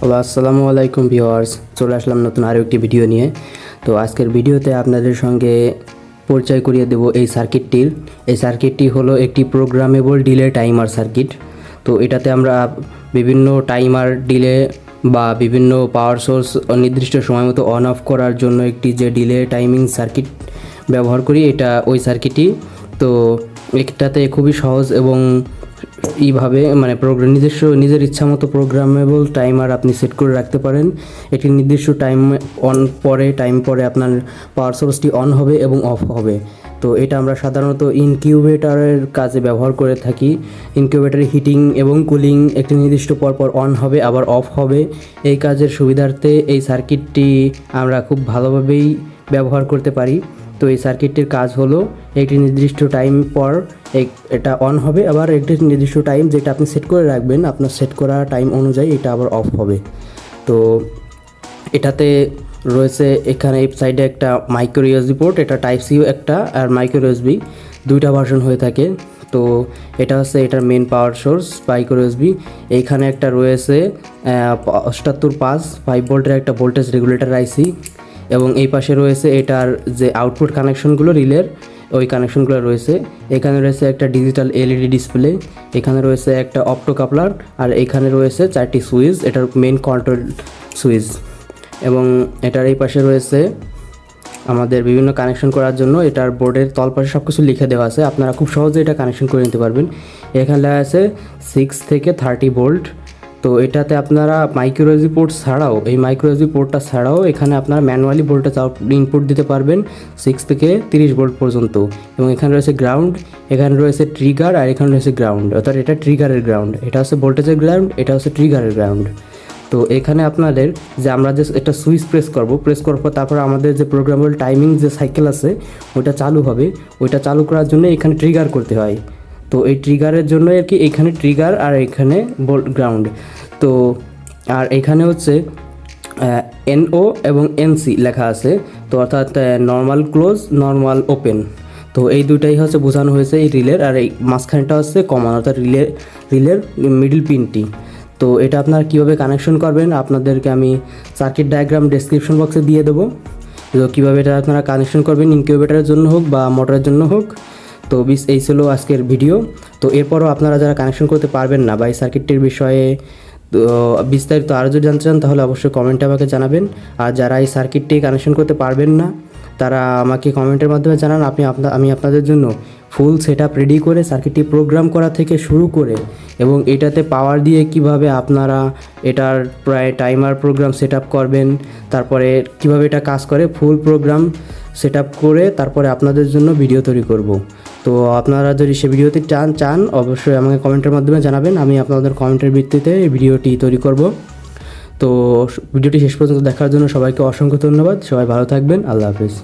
Hello আসসালামু আলাইকুম viewers চলে আসলাম নতুন আরও একটি ভিডিও নিয়ে। তো আজকের ভিডিওতে আপনাদের সঙ্গে পরিচয় করিয়ে দেব এই সার্কিটটির। এই সার্কিটটি হলো একটি প্রোগ্রামেবল ডিলে টাইমার সার্কিট তো এটাতে আমরা বিভিন্ন টাইমার ডিলে বা বিভিন্ন পাওয়ার সোর্স নির্দিষ্ট সময় মতো অন অফ করার জন্য একটি যে ডিলে টাইমিং সার্কিট ব্যবহার করি, এটা ওই সার্কিটই তো এটাতে খুবই সহজ এবং এইভাবে মানে প্রোগ্রাম নিজস্ব, নিজের ইচ্ছা মতো প্রোগ্রামেবল টাইমার আপনি সেট করে রাখতে পারেন। একটি নির্দিষ্ট টাইম অন পরে টাইম পরে আপনার পাওয়ার সোর্সটি অন হবে এবং অফ হবে। তো এটা আমরা সাধারণত ইনকিউবেটারের কাজে ব্যবহার করে থাকি। ইনকিউবেটারে হিটিং এবং কুলিং একটি নির্দিষ্ট পরপর অন হবে, আবার অফ হবে। এই কাজের সুবিধার্থে এই সার্কিটটি আমরা খুব ভালোভাবেই ব্যবহার করতে পারি। তো এই সার্কিটটির কাজ হলো একটি নির্দিষ্ট টাইম পর এটা অন হবে। আবার একটি নির্দিষ্ট টাইম যেটা আপনি সেট করে রাখবেন, আপনার সেট করা টাইম অনুযায়ী এটা আবার অফ হবে। তো এটাতে রয়েছে এখানে এই সাইডে একটা মাইক্রো ইউএসবি পোর্ট এটা টাইপ সিও একটা আর মাইক্রো ইউএসবি দুইটা ভার্সন হয়ে থাকে। তো এটা হচ্ছে এটার main power source micro USB এইখানে একটা রয়েছে অষ্টাত্তর পাঁচ ফাইভ ভোল্টের একটা ভোল্টেজ রেগুলেটর আইসি এবং এই পাশে রয়েছে এটার যে আউটপুট কানেকশনগুলো রিলের, ওই কানেকশনগুলো রয়েছে। এখানে রয়েছে একটা ডিজিটাল এলইডি ডিসপ্লে এখানে রয়েছে একটা অপটো কাপলার আর এখানে রয়েছে চারটি সুইচ এটার মেন কন্ট্রোল সুইচ এবং এটার এই পাশে রয়েছে আমাদের বিভিন্ন কানেকশন করার জন্য, এটার বোর্ডের তলপাশে সব কিছু লিখে দেওয়া আছে। আপনারা খুব সহজে এটা কানেকশন করে নিতে পারবেন। এখানে লেখা আছে সিক্স থেকে থার্টি ভোল্ট তো এটাতে আপনারা মাইক্রোএসবি পোর্ট ছাড়াও, এই মাইক্রোএসবি পোর্টটা ছাড়াও এখানে আপনারা ম্যানুয়ালি ভোল্টেজ ইনপুট দিতে পারবেন সিক্স থেকে তিরিশ ভোল্ট পর্যন্ত। এবং এখানে রয়েছে গ্রাউন্ড এখানে রয়েছে ট্রিগার আর এখানে রয়েছে গ্রাউন্ড অর্থাৎ এটা ট্রিগারের গ্রাউন্ড এটা হচ্ছে ভোল্টেজের গ্রাউন্ড এটা হচ্ছে ট্রিগারের গ্রাউন্ড তো এখানে আপনাদের যে আমরা যে একটা সুইচ প্রেস করব প্রেস করার পর তারপর আমাদের যে প্রোগ্রামেবল টাইমিং যে সাইকেল আছে, ওইটা চালু হবে। ওইটা চালু করার জন্য এখানে ট্রিগার করতে হয়। তো এই ট্রিগারের জন্য আর কি এখানে ট্রিগার আর এখানে বোল্ট গ্রাউন্ড তো আর এখানে হচ্ছে এনও এবং এনসি লেখা আছে। তো অর্থাৎ নর্মাল ক্লোজ নর্মাল ওপেন তো এই দুইটাই হচ্ছে বোঝানো হয়েছে এই রিলের আর এই মাঝখানটা হচ্ছে কমন অর্থাৎ রিলে রিলের মিডিল পিনটি তো এটা আপনারা কীভাবে কানেকশন করবেন, আপনাদেরকে আমি সার্কিট ডায়াগ্রাম ডেসক্রিপশন বক্সে দিয়ে দেবো। তো কীভাবে এটা আপনারা কানেকশন করবেন ইনকিউবেটারের জন্য হোক বা মোটরের জন্য হোক। তো বিস এই ছিল আজকের ভিডিও তো এরপরও আপনারা যারা কানেকশন করতে পারবেন না বা এই সার্কিটটির বিষয়ে তো, বিস্তারিত আরও যদি জানতে চান, তাহলে অবশ্যই কমেন্টে আমাকে জানাবেন। আর যারা এই সার্কিটটি কানেকশন করতে পারবেন না, তারা আমাকে কমেন্টের মাধ্যমে জানান। আপনি আপনা, আমি আপনাদের জন্য ফুল সেট আপ রেডি করে সার্কিটটি প্রোগ্রাম করা থেকে শুরু করে এবং এটাতে পাওয়ার দিয়ে কীভাবে আপনারা এটার প্রায় টাইমার প্রোগ্রাম সেট করবেন, তারপরে কীভাবে এটা কাজ করে ফুল প্রোগ্রাম সেট করে তারপরে আপনাদের জন্য ভিডিও তৈরি করব। তো আপনারা যদি সে ভিডিওতে চান চান, অবশ্যই আমাকে কমেন্টের মাধ্যমে জানাবেন, আমি আপনাদের কমেন্টের ভিত্তিতে এই ভিডিওটি তৈরি করব। তো ভিডিওটি শেষ পর্যন্ত দেখার জন্য সবাইকে অসংখ্য ধন্যবাদ, সবাই ভালো থাকবেন, আল্লাহ হাফিজ।